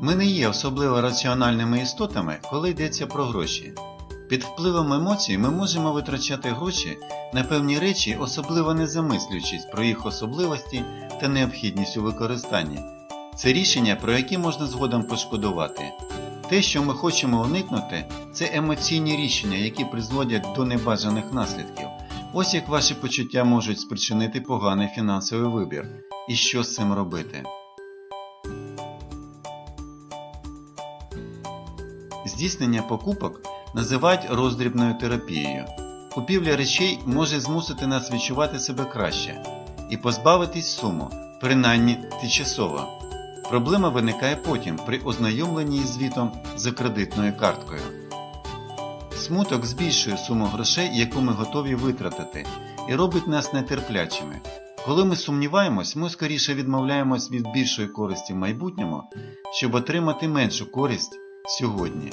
Ми не є особливо раціональними істотами, коли йдеться про гроші. Під впливом емоцій ми можемо витрачати гроші на певні речі, особливо не замислюючись про їх особливості та необхідність у використанні. Це рішення, про які можна згодом пошкодувати. Те, що ми хочемо уникнути, це емоційні рішення, які призводять до небажаних наслідків. Ось як ваші почуття можуть спричинити поганий фінансовий вибір. І що з цим робити? Здійснення покупок називають роздрібною терапією. Купівля речей може змусити нас відчувати себе краще і позбавитись суму, принаймні тимчасово. Проблема виникає потім при ознайомленні із звітом за кредитною карткою. Смуток збільшує суму грошей, яку ми готові витратити, і робить нас нетерплячими. Коли ми сумніваємось, ми скоріше відмовляємось від більшої користі в майбутньому, щоб отримати меншу користь сьогодні.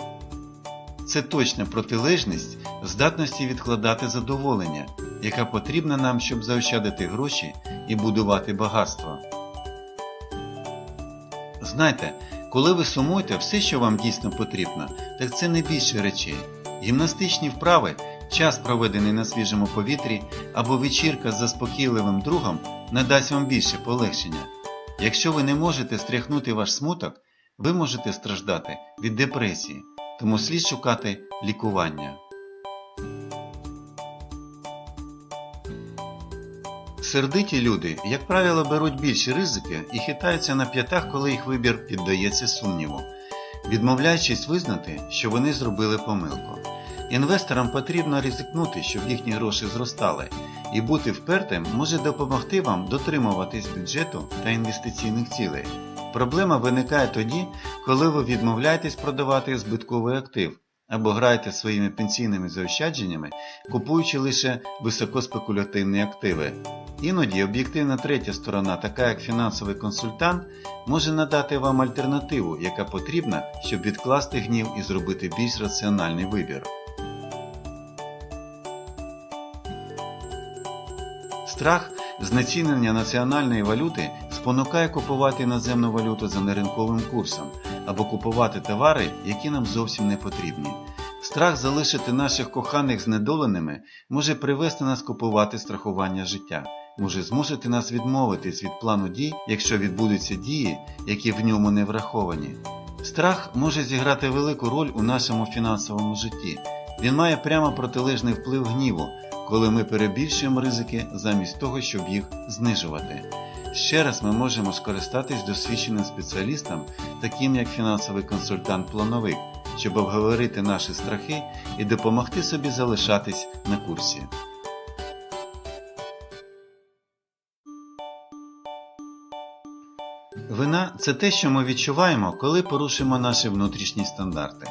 Це точна протилежність здатності відкладати задоволення, яка потрібна нам, щоб заощадити гроші і будувати багатство. Знайте, коли ви сумуєте, все, що вам дійсно потрібно, так це не більше речей. Гімнастичні вправи, час проведений на свіжому повітрі або вечірка з заспокійливим другом надасть вам більше полегшення. Якщо ви не можете стряхнути ваш смуток, ви можете страждати від депресії, тому слід шукати лікування. Сердиті люди, як правило, беруть більші ризики і хитаються на п'ятах, коли їх вибір піддається сумніву, відмовляючись визнати, що вони зробили помилку. Інвесторам потрібно ризикнути, щоб їхні гроші зростали, і бути впертим може допомогти вам дотримуватись бюджету та інвестиційних цілей. Проблема виникає тоді, коли ви відмовляєтесь продавати збитковий актив або граєте своїми пенсійними заощадженнями, купуючи лише високоспекулятивні активи. Іноді об'єктивна третя сторона, така як фінансовий консультант, може надати вам альтернативу, яка потрібна, щоб відкласти гнів і зробити більш раціональний вибір. Страх знецінення національної валюти спонукає купувати іноземну валюту за неринковим курсом або купувати товари, які нам зовсім не потрібні. Страх залишити наших коханих знедоленими може привести нас купувати страхування життя, може змусити нас відмовитись від плану дій, якщо відбудуться дії, які в ньому не враховані. Страх може зіграти велику роль у нашому фінансовому житті. Він має прямо протилежний вплив гніву, коли ми перебільшуємо ризики замість того, щоб їх знижувати. Ще раз ми можемо скористатись досвідченим спеціалістом, таким як фінансовий консультант-плановик, щоб обговорити наші страхи і допомогти собі залишатись на курсі. Вина це те, що ми відчуваємо, коли порушимо наші внутрішні стандарти.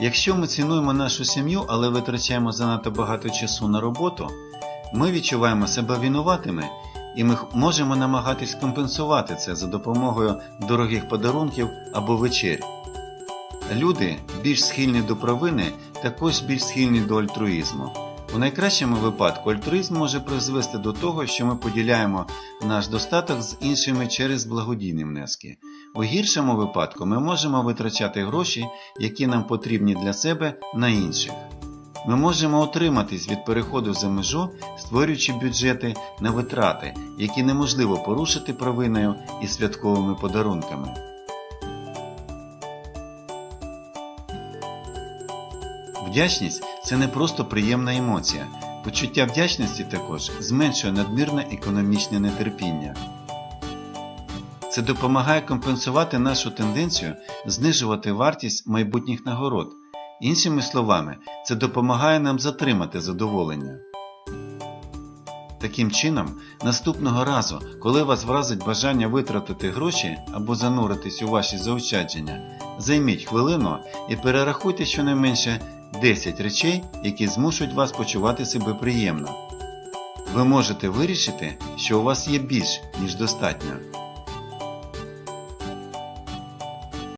Якщо ми цінуємо нашу сім'ю, але витрачаємо занадто багато часу на роботу, ми відчуваємо себе винуватими і ми можемо намагатись компенсувати це за допомогою дорогих подарунків або вечерь. Люди, більш схильні до провини, також більш схильні до альтруїзму. У найкращому випадку альтруїзм може призвести до того, що ми поділяємо наш достаток з іншими через благодійні внески. У гіршому випадку ми можемо витрачати гроші, які нам потрібні для себе, на інших. Ми можемо утриматись від переходу за межу, створюючи бюджети на витрати, які неможливо порушити провиною і святковими подарунками. Вдячність це не просто приємна емоція. Почуття вдячності також зменшує надмірне економічне нетерпіння. Це допомагає компенсувати нашу тенденцію знижувати вартість майбутніх нагород. Іншими словами, це допомагає нам затримати задоволення. Таким чином, наступного разу, коли вас вразить бажання витратити гроші або зануритись у ваші заощадження, займіть хвилину і перерахуйте щонайменше 10 речей, які змушують вас почувати себе приємно. Ви можете вирішити, що у вас є більш, ніж достатньо.